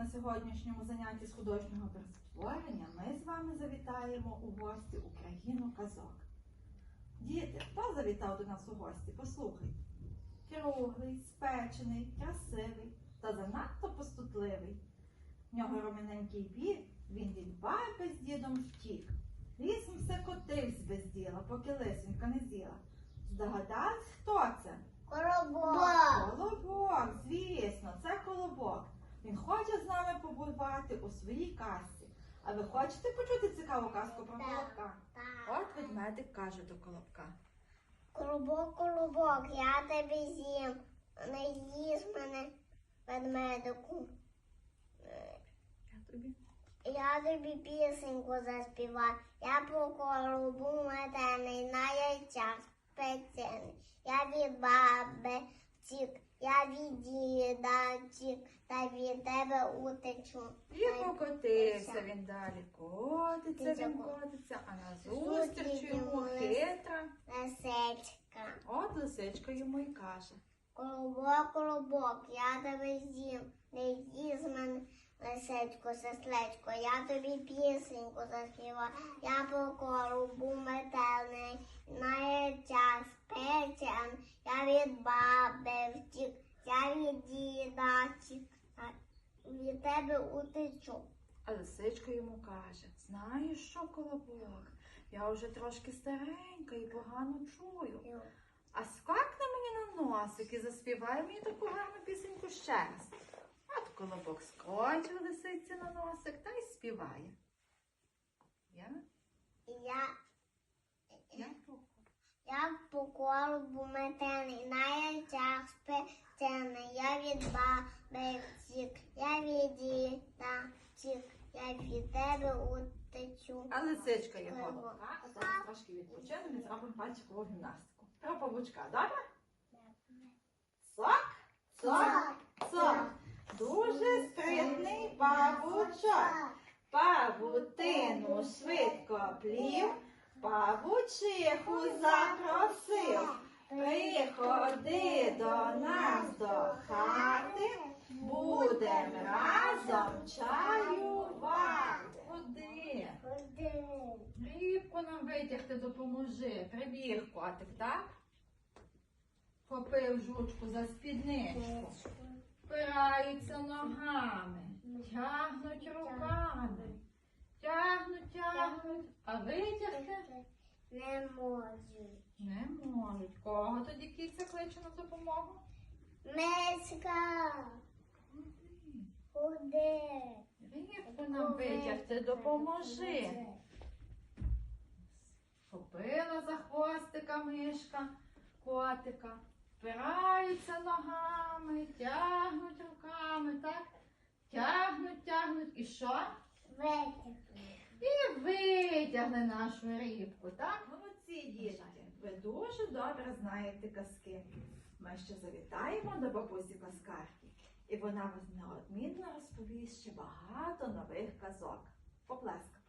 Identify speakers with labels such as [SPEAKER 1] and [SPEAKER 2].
[SPEAKER 1] На сьогоднішньому занятті з художнього перстворення ми з вами завітаємо у гості Україну казок. Діти, хто завітав до нас у гості? Послухайте. Круглий, спечений, красивий та занадто постутливий. В нього роміненький бік, він від баби з дідом втік. Лісом все котивсь без діла, поки лисенька не з'їла. Здогадались, хто це?
[SPEAKER 2] Коробок!
[SPEAKER 1] У своїй казці. А ви хочете почути цікаву казку про колобка? От ведмедик каже до колобка.
[SPEAKER 2] Коробок, коробок, я тебе з'їм. Не їж мене ведмедику.
[SPEAKER 1] Я тобі.
[SPEAKER 2] Я тобі пісеньку заспіваю. Я про коробу метений на яйцях спечений. Я від баби втік, я від діда втік, від тебе утечу.
[SPEAKER 1] І покотився він далі. Котиться, він котиться, а назустріч
[SPEAKER 2] Зустріч
[SPEAKER 1] йому хитра.
[SPEAKER 2] Лисичка.
[SPEAKER 1] От лисичка йому й каже.
[SPEAKER 2] Колобок, колобок, я тебе з'їм, не їж мене лисичко, сестричко, я тобі пісеньку заспіваю, я по коробу метелний, на яйцях спечен, я від баби втік, я від втік, а від тебе утечу.
[SPEAKER 1] А лисичка йому каже: знаєш що, колобок? Я вже трошки старенька і погано чую. А скакне мені на носик і заспівай мені таку гарну пісеньку ще раз. От колобок скочив лисиці на носик та й співає. Я?
[SPEAKER 2] Я,
[SPEAKER 1] Я.
[SPEAKER 2] Я по коробу метений, на яйцях спечений, я від баби втік, я від тебе утечу.
[SPEAKER 1] А лисичка його. Так, зараз трошки відпочинемо і зробимо пальчикову гімнастику. Про павучка, добре? Цок, цок, цок. Дуже спритний павучок. Павутину швидко плів, павучиху запросив. Приходи до нас до хати, будем разом чаювати. Ходи. Ходи. Рібку нам витягти допоможи. Прибіг котик, так? Попив жучку за спідничку. Впираються ногами, тягнуть руками, тягнуть, тягнуть, а витягти
[SPEAKER 2] Не можу.
[SPEAKER 1] не можуть. Кого тоді кіця кличе на допомогу?
[SPEAKER 2] Миська,
[SPEAKER 1] Рібку нам витягти допоможи. Попила за хвостика мишка, котика, впираються ногами, тягнуть руками, так? Тягнуть, тягнуть. І що?
[SPEAKER 2] Витягни.
[SPEAKER 1] І витягне нашу рибку, так? Молодці дітки. Ви дуже добре знаєте казки. Ми ще завітаємо до бабусі Казкарки, і вона вас неодмінно розповість ще багато нових казок. Поплеска.